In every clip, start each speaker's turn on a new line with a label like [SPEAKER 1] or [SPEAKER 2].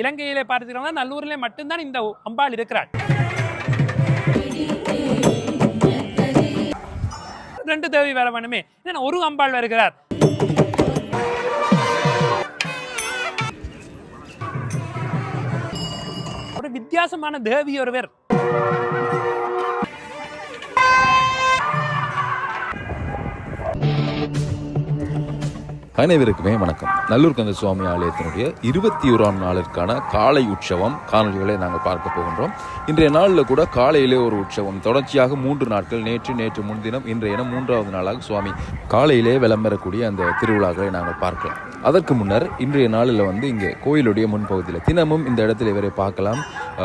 [SPEAKER 1] இலங்கையில பார்த்துக்கிறோம்னா நல்லூரில் மட்டும்தான் இந்த அம்பாள் இருக்கிறாள். ரெண்டு தேவி வர வேணுமே. என்ன ஒரு அம்பாள் வருகிறார் ஒரு வித்தியாசமான தேவி ஒருவர்.
[SPEAKER 2] அனைவருக்குமே வணக்கம். நல்லூர் கந்த சுவாமி ஆலயத்தினுடைய இருபத்தி ஓராம் நாளிற்கான காலை உற்சவம் காணொலிகளை நாங்கள் பார்க்க போகின்றோம். இன்றைய நாளில் கூட காலையிலே ஒரு உற்சவம். தொடர்ச்சியாக மூன்று நாட்கள் நேற்று நேற்று முன்தினம் இன்றைய மூன்றாவது நாளாக சுவாமி காலையிலே விளம்பரக்கூடிய அந்த திருவிழாக்களை நாங்கள் பார்க்கலாம். அதற்கு முன்னர் இன்றைய நாளில் வந்து இங்கே கோயிலுடைய முன்பகுதியில் தினமும் இந்த இடத்துல இவரை பார்க்கலாம்.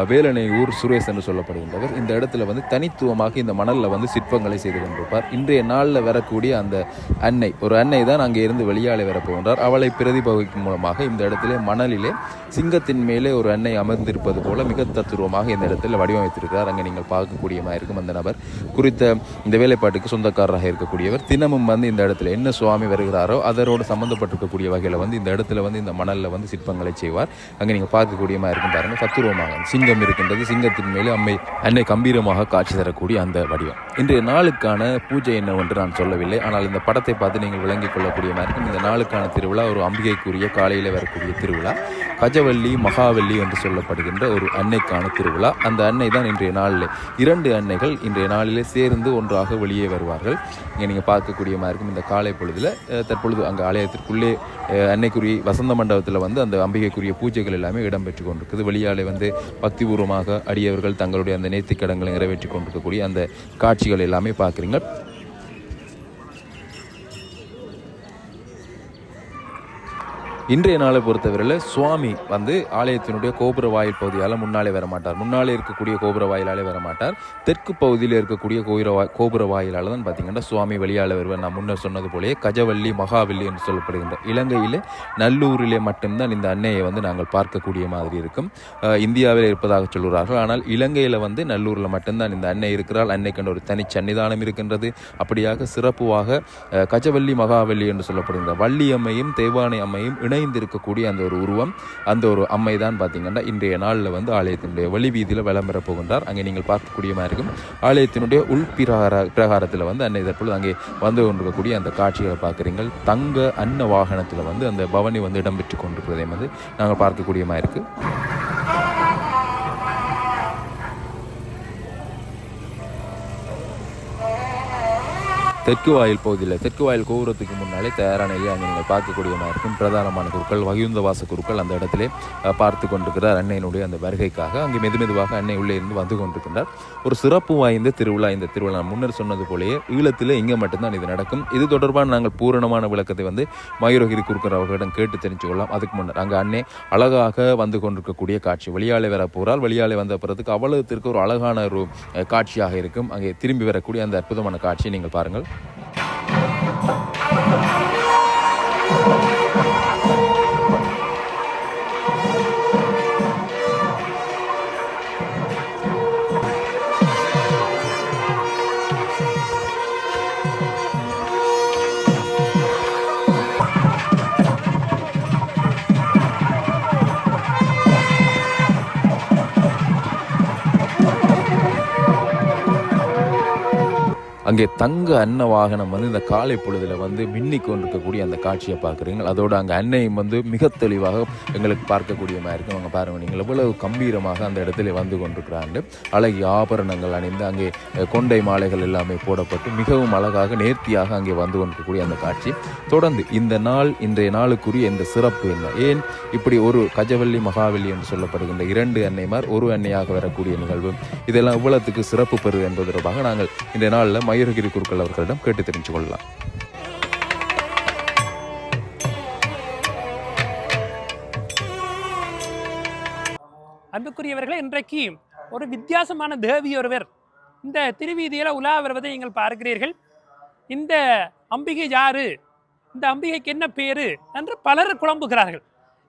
[SPEAKER 2] வேலனையூர் சுரேஷ் என்று சொல்லப்படுகின்றவர். இந்த இடத்துல வந்து தனித்துவமாக இந்த மணலில் வந்து சிற்பங்களை செய்து கொண்டிருப்பார். இன்றைய நாளில் வரக்கூடிய அந்த அன்னை ஒரு அன்னை தான் அங்கே இருந்து வெளியாலே வரப்போகின்றார் அவளை பிரதிபலிக்கும் மூலமாக இந்த இடத்திலே மணலிலே சிங்கத்தின் மேலே ஒரு அன்னை அமர்ந்திருப்பது போல மிக தத்துருவமாக இந்த இடத்தில் வடிவமைத்திருக்கிறார். அங்கே நீங்கள் பார்க்கக்கூடியமாக இருக்கும் அந்த நபர். குறித்த இந்த வேலைப்பாட்டுக்கு சொந்தக்காரராக இருக்கக்கூடியவர். தினமும் வந்து இந்த இடத்துல என்ன சுவாமி வருகிறாரோ அதரோடு சம்மந்தப்பட்டிருக்கக்கூடிய வகையில் வந்து இந்த இடத்துல வந்து இந்த மணலில் வந்து சிற்பங்களை செய்வார். அங்கே நீங்கள் பார்க்கக்கூடியமாக இருக்கும் பாருங்க. தத்துருவமாக சிங்கம் இருக்கின்றது. சிங்கத்தின் மேலே அம்மை அன்னை கம்பீரமாக காட்சி தரக்கூடிய அந்த வடிவம். இன்றைய நாளுக்கான பூஜை என்னவென்று நான் சொல்லவில்லை. ஆனால் இந்த படத்தை பார்த்து நீங்கள் விளங்கிக் கொள்ளக்கூடிய இருக்கும். இந்த நாள் நாளுக்கான திருவிழா ஒரு அம்பிகைக்குரிய காலையில் வரக்கூடிய திருவிழா கஜவல்லி மகாவள்ளி என்று சொல்லப்படுகின்ற ஒரு அன்னைக்கான திருவிழா. அந்த அன்னை தான் இன்றைய நாளில். இரண்டு அன்னைகள் இன்றைய நாளிலே சேர்ந்து ஒன்றாக வெளியே வருவார்கள். இங்கே நீங்கள் பார்க்கக்கூடியமாக இருக்கும் இந்த காலை பொழுதில் தற்பொழுது அங்கே ஆலயத்திற்குள்ளே அன்னைக்குரிய வசந்த மண்டபத்தில் வந்து அந்த அம்பிகைக்குரிய பூஜைகள் எல்லாமே இடம்பெற்று கொண்டிருக்குது. வெளியாலே வந்து பக்திபூர்வமாக அடியவர்கள் தங்களுடைய அந்த நேர்த்திக் கடன்களை நிறைவேற்றி கொண்டிருக்கக்கூடிய அந்த காட்சிகள் எல்லாமே பார்க்குறீங்க இன்றைய நாளை பொறுத்தவரையில் சுவாமி வந்து ஆலயத்தினுடைய கோபுர வாயில் பகுதியால் முன்னாலே வர மாட்டார். முன்னாலே இருக்கக்கூடிய கோபுர வாயிலாலே வர மாட்டார். தெற்கு பகுதியில் இருக்கக்கூடிய கோபுர வா கோபுர வாயிலால் தான் பார்த்தீங்கன்னா சுவாமி வெளியால் வருவார். நான் முன்னர் சொன்னது போலயே கஜவல்லி மகாவல்லி என்று சொல்லப்படுகின்ற இலங்கையில் நல்லூரிலே மட்டும்தான் இந்த அன்னையை வந்து நாங்கள் பார்க்கக்கூடிய மாதிரி இருக்கும். இந்தியாவில் இருப்பதாக சொல்கிறார்கள் ஆனால் இலங்கையில் வந்து நல்லூரில் மட்டும்தான் இந்த அன்னை இருக்கிறாள். அன்னைக்கென்று ஒரு தனி சன்னிதானம் இருக்கின்றது. அப்படியாக சிறப்புவாக கஜவள்ளி கஜவல்லி மகாவல்லி என்று சொல்லப்படுகின்ற வள்ளி அம்மையும் தேவானை அம்மையும் இணை மறைந்து இருக்கக்கூடிய அந்த ஒரு உருவம் அந்த ஒரு அம்மை தான் பார்த்தீங்கன்னா இன்றைய நாளில் வந்து ஆலயத்தினுடைய வெளி வீதியில் விளம்பர போகின்றார். அங்கே நீங்கள் பார்க்கக்கூடிய மாதிரி இருக்கும். ஆலயத்தினுடைய உள் பிரகார பிரகாரத்தில் வந்து அன்னை தற்பொழுது அங்கே வந்து கொண்டிருக்கக்கூடிய அந்த காட்சிகளை பார்க்குறீங்கள் தங்க அன்ன வாகனத்தில் வந்து அந்த பவனி வந்து இடம்பெற்று கொண்டிருக்கிறதையும் வந்து நாங்கள் பார்க்கக்கூடிய மாதிரி இருக்குது தெற்கு வாயில் பகுதியில் தெற்கு வாயில் கோபுரத்துக்கு முன்னாலே தயாரான நிலையில் அங்கே நீங்கள் பார்க்கக்கூடிய மாதிரி இருக்கும் பிரதானமான குருக்கள் வகியுந்த வாச குருக்கள் அந்த இடத்திலே பார்த்து கொண்டிருக்கிறார் அன்னையினுடைய அந்த வருகைக்காக. அங்கே மெது மெதுவாக அன்னை உள்ளே இருந்து வந்து கொண்டிருக்கின்றார். ஒரு சிறப்பு வாய்ந்த திருவிழா இந்த திருவிழா. நான் முன்னர் சொன்னது போலேயே ஈழத்தில் இங்கே மட்டும்தான் இது நடக்கும். இது தொடர்பான நாங்கள் பூரணமான விளக்கத்தை வந்து மயூரகிரி குருக்கர் அவர்களிடம் கேட்டு தெரிஞ்சு கொள்ளலாம் அதுக்கு முன்னர் அங்கே அன்னை அழகாக வந்து கொண்டிருக்கக்கூடிய காட்சி வெளியாலே வர போகிறால் வெளியாலே வந்த பிறகு அவ்வளவுத்திற்கு ஒரு அழகான ஒரு காட்சியாக இருக்கும். அங்கே திரும்பி வரக்கூடிய அந்த அற்புதமான காட்சியை நீங்கள் பாருங்கள். அங்கே தங்க அன்ன வாகனம் வந்து இந்த காலை பொழுதில் வந்து மின்னி கொண்டிருக்கக்கூடிய அந்த காட்சியை பார்க்குறீங்க அதோட அங்கே அன்னையும் வந்து மிக தெளிவாக எங்களுக்கு பார்க்கக்கூடிய மாதிரி இருக்கும். அங்கே பாருங்க நீங்கள் எவ்வளவு கம்பீரமாக அந்த இடத்துல வந்து கொண்டிருக்கிறாங்க அழகிய ஆபரணங்கள் அணிந்து அங்கே கொண்டை மாலைகள் எல்லாமே போடப்பட்டு மிகவும் அழகாக நேர்த்தியாக அங்கே வந்து கொண்டிருக்கக்கூடிய அந்த காட்சி. தொடர்ந்து இந்த நாள் இன்றைய நாளுக்குரிய இந்த சிறப்பு என்ன? ஏன் இப்படி ஒரு கஜவல்லி மகாவல்லி என்று சொல்லப்படுகின்ற இரண்டு அன்னைமார் ஒரு அன்னையாக வரக்கூடிய நிகழ்வு. இதெல்லாம் இவ்வளவுக்கு சிறப்பு பெறுது என்பது தொடர்பாக நாங்கள் இந்த நாளில் மயூரகிரி குருக்கள் அவர்களிடம் கேட்டு தெரிஞ்சு கொள்ளலாம்.
[SPEAKER 1] அன்புக்குரியவர்களே இன்றைக்கு ஒரு வித்தியாசமான தேவி ஒருவர் இந்த திருவீதியில் உலா வருவதை நீங்கள் பார்க்கிறீர்கள். இந்த அம்பிகை யாரு? இந்த அம்பிகைக்கு என்ன பேரு? என்று பலர் குழம்புகிறார்கள்.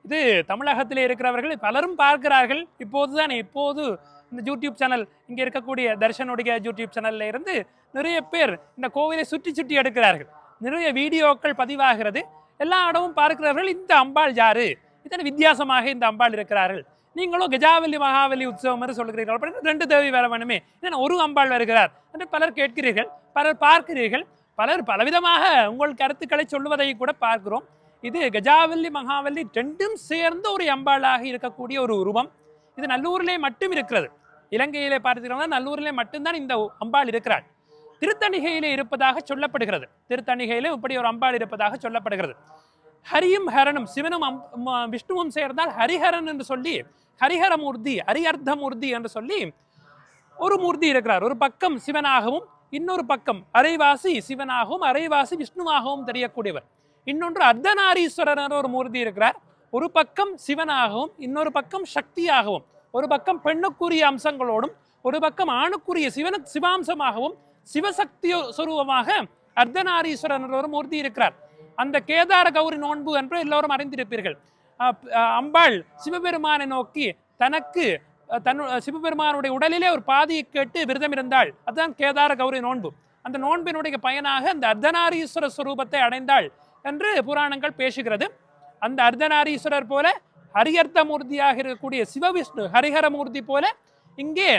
[SPEAKER 1] இது தமிழகத்தில் இருக்கிறவர்கள் பலரும் பார்க்கிறார்கள். இப்போது தான் இப்போது இந்த யூடியூப் சேனல் இங்கே இருக்கக்கூடிய தர்ஷனுடைய யூடியூப் சேனலில் இருந்து நிறைய பேர் இந்த கோவிலை சுற்றி சுற்றி எடுக்கிறார்கள். நிறைய வீடியோக்கள் பதிவாகிறது. எல்லா இடமும் பார்க்கிறார்கள் இந்த அம்பாள் யாரு? இத்தனை வித்தியாசமாக இந்த அம்பாள் இருக்கிறார்கள். நீங்களும் கஜாவலி மகாவலி உற்சவம் என்று சொல்கிறீர்கள். அப்படின்னு ரெண்டு தேவி வர வேணுமே? ஏன்னா ஒரு அம்பாள் வருகிறார் என்று பலர் கேட்கிறீர்கள் பலர் பார்க்கிறீர்கள் பலர் பலவிதமாக உங்கள் கருத்துக்களை சொல்லுவதை கூட பார்க்கிறோம். இது கஜாவல்லி மகாவல்லி ரெண்டும் சேர்ந்த ஒரு அம்பாளாக இருக்கக்கூடிய ஒரு உருவம். இது நல்லூரிலே மட்டும் இருக்கிறது. இலங்கையிலே பார்த்தீங்கன்னா நல்லூரிலே மட்டும்தான் இந்த அம்பாள் இருக்கிறாள். திருத்தணிகையிலே இருப்பதாக சொல்லப்படுகிறது. திருத்தணிகையிலே இப்படி ஒரு அம்பாள் இருப்பதாக சொல்லப்படுகிறது. ஹரியும் ஹரனும் சிவனும் அம்- விஷ்ணுவும் சேர்ந்தால் ஹரிஹரன் என்று சொல்லி ஹரிஹரமூர்த்தி ஹரிஅர்த்தமூர்த்தி என்று சொல்லி ஒரு மூர்த்தி இருக்கிறார். ஒரு பக்கம் சிவனாகவும் இன்னொரு பக்கம் அரைவாசி சிவனாகவும் அரைவாசி விஷ்ணுவாகவும் தெரியக்கூடியவர். இன்னொன்று அர்த்தநாரீஸ்வரர் என்ற ஒரு மூர்த்தி இருக்கிறார். ஒரு பக்கம் சிவனாகவும் இன்னொரு பக்கம் சக்தியாகவும். ஒரு பக்கம் பெண்ணுக்குரிய அம்சங்களோடும் ஒரு பக்கம் ஆணுக்குரிய சிவன சிவாம்சமாகவும் சிவசக்தி சுரூபமாக அர்த்தநாரீஸ்வரர் ஒரு மூர்த்தி இருக்கிறார். அந்த கேதார கௌரி நோன்பு என்று எல்லோரும் அறிந்திருப்பீர்கள். அப்- அம்பாள் சிவபெருமானை நோக்கி தனக்கு தன் தன்னு சிவபெருமானுடைய உடலிலே ஒரு பாதியை கேட்டு விரதம் இருந்தாள் அதுதான் கேதார கௌரி நோன்பு. அந்த நோன்பினுடைய பயனாக அந்த அர்த்தநாரீஸ்வர சுரூபத்தை அடைந்தாள் என்று புராணங்கள் பேசுகிறது. அந்த அர்த்தநாரீஸ்வரர் போல ஹரிஹர்த்த மூர்த்தியாக இருக்கக்கூடிய சிவவிஷ்ணு ஹரிஹரமூர்த்தி போல இங்கே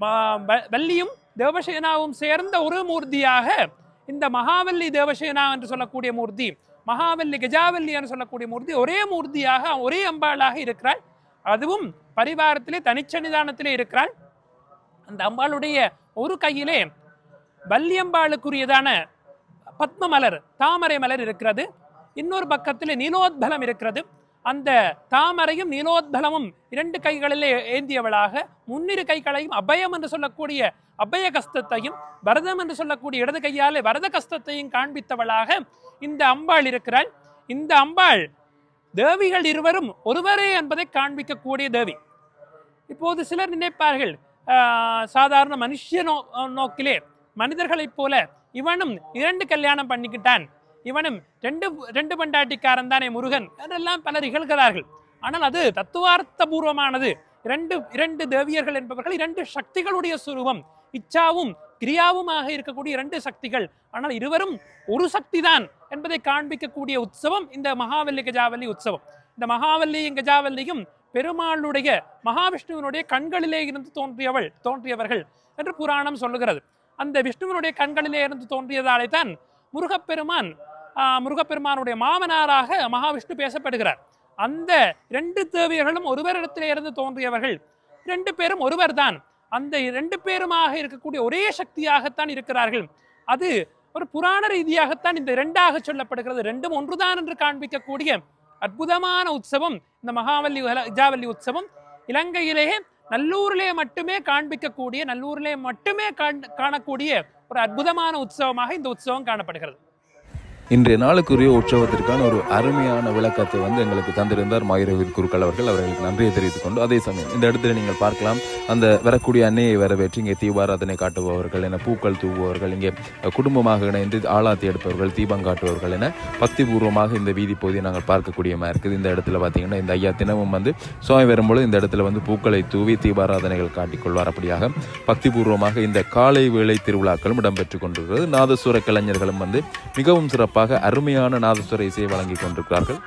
[SPEAKER 1] வ- வள்ளியும் தேவசேனாவும் சேர்ந்த ஒரு மூர்த்தியாக இந்த மகாவல்லி தேவசேனா என்று சொல்லக்கூடிய மூர்த்தி மகாவல்லி கஜாவல்லி என்று சொல்லக்கூடிய மூர்த்தி ஒரே மூர்த்தியாக ஒரே அம்பாளாக இருக்கிறாள். அதுவும் பரிவாரத்திலே தனிச்சன்னிதானத்திலே இருக்கிறாள். அந்த அம்பாளுடைய ஒரு கையிலே வள்ளியம்பாளுக்குரியதான பத்ம மலர் தாமரை மலர் இருக்கிறது. இன்னொரு பக்கத்தில் நீலோத்பலம் இருக்கிறது. அந்த தாமரையும் நீலோத்பலமும் இரண்டு கைகளிலே ஏந்தியவளாக முன்னிரு கைகளையும் அபயம் என்று சொல்லக்கூடிய அபய கஸ்தத்தையும் பரதம் என்று சொல்லக்கூடிய இடது கையாலே வரத கஸ்தத்தையும் காண்பித்தவளாக இந்த அம்பாள் இருக்கிறாள். இந்த அம்பாள் தேவிகள் இருவரும் ஒருவரே என்பதை காண்பிக்கக்கூடிய தேவி. இப்போது சிலர் நினைப்பார்கள் சாதாரண மனுஷ நோ நோக்கிலே மனிதர்களைப் போல இவனும் இரண்டு கல்யாணம் பண்ணிக்கிட்டான். இவனும் ரெண்டு ரெண்டு பண்டாட்டிக்காரன் தானே முருகன். என்றெல்லாம் பலர் இகழ்கிறார்கள். ஆனால் அது தத்துவார்த்த பூர்வமானது இரண்டு இரண்டு தேவியர்கள் என்பவர்கள் இரண்டு சக்திகளுடைய சுரூபம். இச்சாவும் கிரியாவுமாக இருக்கக்கூடிய இரண்டு சக்திகள். ஆனால் இருவரும் ஒரு சக்திதான் என்பதை காண்பிக்கக்கூடிய உற்சவம் இந்த மகாவல்லி கஜாவல்லி உற்சவம். இந்த மகாவல்லியும் கஜாவல்லியும் பெருமாளுடைய மகாவிஷ்ணுவினுடைய கண்களிலே இருந்து தோன்றியவள் தோன்றியவர்கள் என்று புராணம் சொல்லுகிறது. அந்த விஷ்ணுவினுடைய கண்களிலே இருந்து தோன்றியதாலே தான் முருகப்பெருமான் முருகப்பெருமானுடைய மாமனாராக மகாவிஷ்ணு பேசப்படுகிறார். அந்த ரெண்டு தேவியர்களும் ஒருவரிடத்திலே இருந்து தோன்றியவர்கள் ரெண்டு பேரும் ஒருவர்தான். அந்த ரெண்டு பேருமாக இருக்கக்கூடிய ஒரே சக்தியாகத்தான் இருக்கிறார்கள். அது ஒரு புராண ரீதியாகத்தான் இந்த இரண்டாக சொல்லப்படுகிறது. ரெண்டும் ஒன்றுதான் என்று காண்பிக்கக்கூடிய அற்புதமான உற்சவம். இந்த மகாவல்லி இஜாவல்லி உற்சவம் இலங்கையிலேயே நல்லூரிலே மட்டுமே காண்பிக்கக்கூடிய நல்லூரிலே மட்டுமே காண்- காணக்கூடிய ஒரு அற்புதமான உற்சவமாக இந்த உற்சவம் காணப்படுகிறது.
[SPEAKER 2] இன்றைய நாளுக்குரிய உற்சவத்திற்கான ஒரு அருமையான விளக்கத்தை வந்து எங்களுக்கு தந்திருந்தார் மாயிரவீர் குருக்கள் அவர்கள். அவர்களுக்கு நன்றியை தெரிவித்துக் கொண்டு அதே சமயம் இந்த இடத்துல நீங்கள் பார்க்கலாம். அந்த வரக்கூடிய அன்னையை வரவேற்று இங்கே தீபாராதனை காட்டுபவர்கள் என பூக்கள் தூவுபவர்கள் இங்கே குடும்பமாக இணைந்து ஆளாத்தி எடுப்பவர்கள் தீபம் காட்டுபவர்கள் என பக்திபூர்வமாக இந்த வீதி பகுதியை நாங்கள் பார்க்கக்கூடியமா இருக்குது. இந்த இடத்துல பார்த்தீங்கன்னா இந்த ஐயா தினமும் வந்து சுவாமி வரும்பொழுது இந்த இடத்துல வந்து பூக்களை தூவி தீபாராதனைகள் காட்டிக்கொள்வார். அப்படியாக பக்திபூர்வமாக இந்த காலை வேளை திருவிழாக்களும் இடம்பெற்றுக் கொண்டிருக்கிறது. நாதசுர கலைஞர்களும் வந்து மிகவும் சிறப்பு சிறப்பாக அருமையான நாதஸ்வர இசையை வழங்கிக் கொண்டிருக்கிறார்கள்.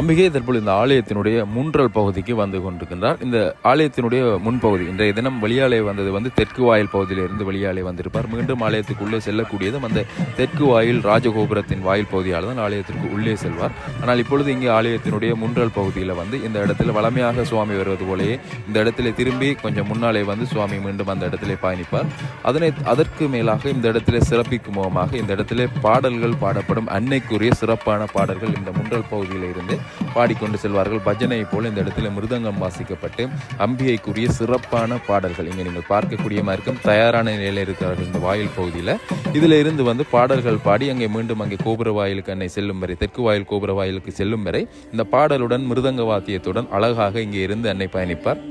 [SPEAKER 2] அம்பிகை தற்போது இந்த ஆலயத்தினுடைய மூன்றல் பகுதிக்கு வந்து கொண்டிருக்கின்றார். இந்த ஆலயத்தினுடைய முன்பகுதி இன்றைய தினம் வெளியாலே வந்தது வந்து தெற்கு வாயில் பகுதியிலிருந்து வெளியாலே வந்திருப்பார். மீண்டும் ஆலயத்துக்குள்ளே செல்லக்கூடியதும் அந்த தெற்கு வாயில் ராஜகோபுரத்தின் வாயில் பகுதியால் தான் ஆலயத்திற்கு உள்ளே செல்வார். ஆனால் இப்பொழுது இங்கே ஆலயத்தினுடைய முன்றல் பகுதியில் வந்து இந்த இடத்துல வளமையாக சுவாமி வருவது போலேயே இந்த இடத்துல திரும்பி கொஞ்சம் முன்னாலே வந்து சுவாமி மீண்டும் அந்த இடத்துல பயணிப்பார் அதனை அதற்கு மேலாக இந்த இடத்துல சிறப்பிக்கும் முகமாக இந்த இடத்துல பாடல்கள் பாடப்படும். அன்னைக்குரிய சிறப்பான பாடல்கள் இந்த முன்றல் பகுதியில் இருந்து பாடிக்கொண்டு செல்வார்கள். பஜனை போல இந்த இடத்துல மிருதங்கம் வாசிக்கப்பட்டு அம்பிகைக்குரிய சிறப்பான பாடல்கள். இங்கே நீங்கள் பார்க்கக்கூடிய இருக்கும் தயாரான நிலையில் இருக்கிறார்கள். இந்த வாயில் பகுதியில் இதில் இருந்து வந்து பாடல்கள் பாடி அங்கே மீண்டும் அங்கே கோபுர வாயிலுக்கு அன்னை செல்லும் வரை தெற்கு வாயில் கோபுர வாயிலுக்கு செல்லும் வரை இந்த பாடலுடன் மிருதங்க வாத்தியத்துடன் அழகாக இங்கே இருந்து அன்னை பயணிப்பார்.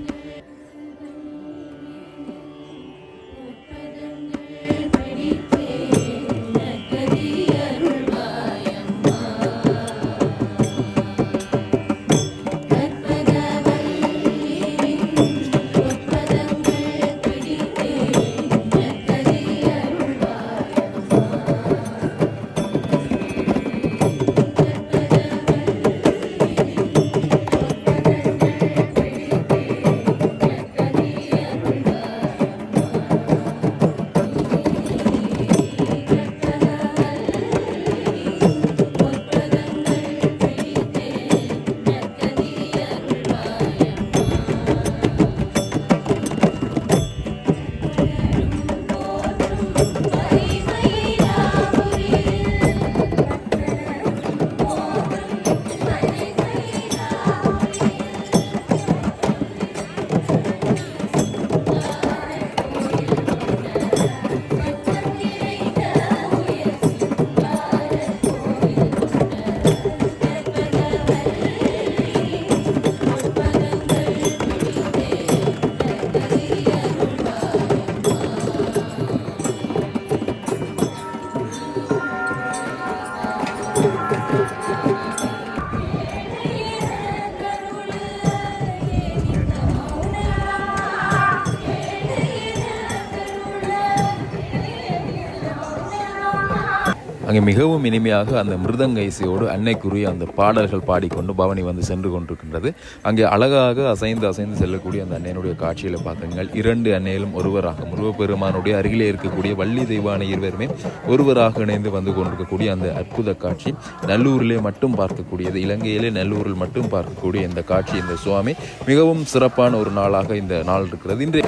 [SPEAKER 2] அங்கே மிகவும் இனிமையாக அந்த மிருதங்க இசையோடு அன்னைக்குரிய அந்த பாடல்கள் பாடிக்கொண்டு பவனி வந்து சென்று கொண்டிருக்கின்றது. அங்கே அழகாக அசைந்து அசைந்து செல்லக்கூடிய அந்த அன்னையனுடைய காட்சியில் பார்க்குங்கள். இரண்டு அன்னையிலும் ஒருவராக முருகப்பெருமானுடைய அருகிலே இருக்கக்கூடிய வள்ளி தெய்வான இருவருமே ஒருவராக இணைந்து வந்து கொண்டிருக்கக்கூடிய அந்த அற்புத காட்சி நல்லூரிலே மட்டும் பார்க்கக்கூடியது. இலங்கையிலே நல்லூரில் மட்டும் பார்க்கக்கூடிய இந்த காட்சி. இந்த சுவாமி மிகவும் சிறப்பான ஒரு நாளாக இந்த நாள் இருக்கிறது. இன்றைய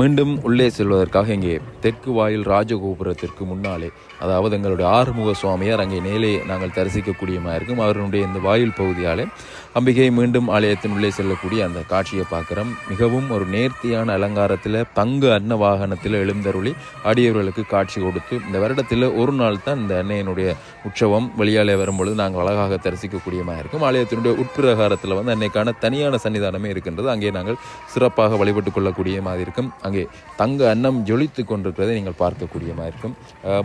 [SPEAKER 2] மீண்டும் உள்ளே செல்வதற்காக இங்கே தெற்கு வாயில் ராஜகோபுரத்திற்கு முன்னாலே அதாவது எங்களுடைய ஆறுமுக சுவாமியார் அங்கே நேலே நாங்கள் தரிசிக்கக்கூடியமாக இருக்கும். அவருடைய இந்த வாயில் பகுதியாலே அம்பிகை மீண்டும் ஆலயத்தின் உள்ளே செல்லக்கூடிய அந்த காட்சியை பார்க்குறோம். மிகவும் ஒரு நேர்த்தியான அலங்காரத்தில் பங்கு அன்ன வாகனத்தில் எழுந்தருளி அடியவர்களுக்கு காட்சி கொடுத்து இந்த வருடத்தில் ஒரு நாள் தான் இந்த அன்னையினுடைய உற்சவம் வெளியாலே வரும்பொழுது நாங்கள் அழகாக தரிசிக்கக்கூடியமாக இருக்கும். ஆலயத்தினுடைய உட்பிரகாரத்தில் வந்து அன்னைக்கான தனியான சன்னிதானமே இருக்கின்றது. அங்கே நாங்கள் சிறப்பாக வழிபட்டு கொள்ளக்கூடிய மாதிரி இருக்கும். அங்கே தங்க அன்னம் ஜொலித்து கொண்டிருக்கிறதை நீங்கள் பார்க்கக்கூடிய மாதிரி இருக்கும்.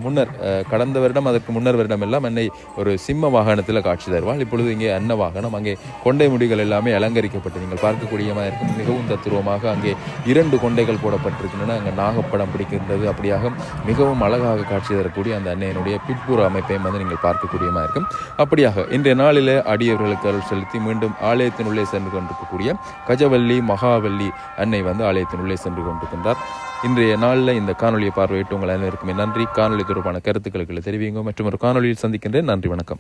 [SPEAKER 2] முன்னர் கடந்த வருடம் அதற்கு முன்னர் வருடம் எல்லாம் அன்னை ஒரு சிம்ம வாகனத்தில் காட்சி தருவாள். இப்பொழுது இங்கே அன்ன வாகனம் அங்கே கொண்டை முடிகள் எல்லாமே அலங்கரிக்கப்பட்டு நீங்கள் பார்க்கக்கூடிய மாதிரி இருக்கும். மிகவும் தத்துருவமாக அங்கே இரண்டு கொண்டைகள் போடப்பட்டிருக்கின்றன. அங்கே நாகப்படம் பிடிக்கின்றது. அப்படியாக மிகவும் அழகாக காட்சி தரக்கூடிய அந்த அன்னையினுடைய பிற்புற அமைப்பையும் வந்து நீங்கள் பார்க்கக்கூடிய மாதிரி இருக்கும். அப்படியாக இன்றைய நாளில் அடியவர்களுக்கு அருள் செலுத்தி மீண்டும் ஆலயத்தினுள்ளே சென்று கொண்டிருக்கக்கூடிய கஜவல்லி மகாவல்லி அன்னை வந்து ஆலயத்தினுள்ளே சென்று இருக்கின்றார் இன்றைய நாளில் இந்த காணொலியை பார்வையிட்டு உங்கள் அனைவருக்குமே நன்றி. காணொலி தொடர்பான கருத்துக்களுக்கு தெரிவிங்க மற்றும் ஒரு காணொலியில் சந்திக்கின்றேன். நன்றி வணக்கம்.